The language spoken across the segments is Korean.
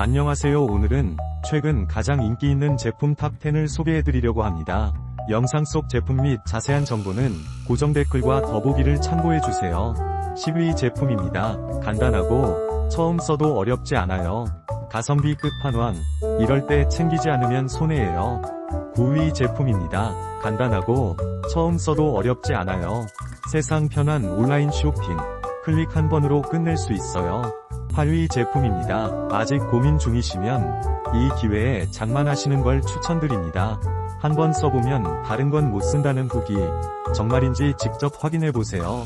안녕하세요. 오늘은 최근 가장 인기 있는 제품 탑10을 소개해드리려고 합니다. 영상 속 제품 및 자세한 정보는 고정 댓글과 더보기를 참고해주세요. 10위 제품입니다. 간단하고 처음 써도 어렵지 않아요. 가성비 끝판왕. 이럴 때 챙기지 않으면 손해예요. 9위 제품입니다. 간단하고 처음 써도 어렵지 않아요. 세상 편한 온라인 쇼핑. 클릭 한 번으로 끝낼 수 있어요. 8위 제품입니다. 아직 고민 중이시면 이 기회에 장만하시는 걸 추천드립니다. 한번 써보면 다른 건 못 쓴다는 후기 정말인지 직접 확인해보세요.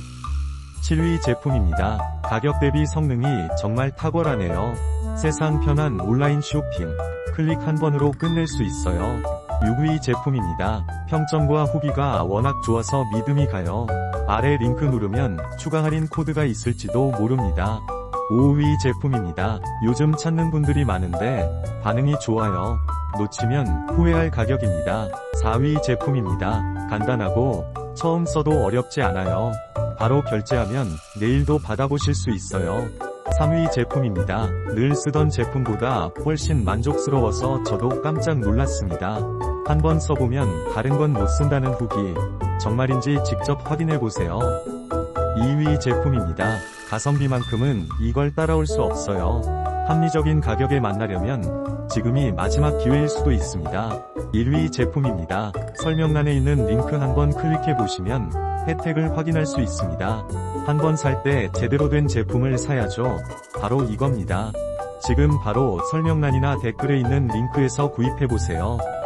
7위 제품입니다. 가격 대비 성능이 정말 탁월하네요. 세상 편한 온라인 쇼핑 클릭 한 번으로 끝낼 수 있어요. 6위 제품입니다. 평점과 후기가 워낙 좋아서 믿음이 가요. 아래 링크 누르면 추가 할인 코드가 있을지도 모릅니다. 5위 제품입니다. 요즘 찾는 분들이 많은데 반응이 좋아요. 놓치면 후회할 가격입니다. 4위 제품입니다. 간단하고 처음 써도 어렵지 않아요. 바로 결제하면 내일도 받아보실 수 있어요. 3위 제품입니다. 늘 쓰던 제품보다 훨씬 만족스러워서 저도 깜짝 놀랐습니다. 한번 써보면 다른 건 못 쓴다는 후기 정말인지 직접 확인해보세요. 2위 제품입니다. 가성비만큼은 이걸 따라올 수 없어요. 합리적인 가격에 만나려면 지금이 마지막 기회일 수도 있습니다. 1위 제품입니다. 설명란에 있는 링크 한번 클릭해 보시면 혜택을 확인할 수 있습니다. 한번 살 때 제대로 된 제품을 사야죠. 바로 이겁니다. 지금 바로 설명란이나 댓글에 있는 링크에서 구입해 보세요.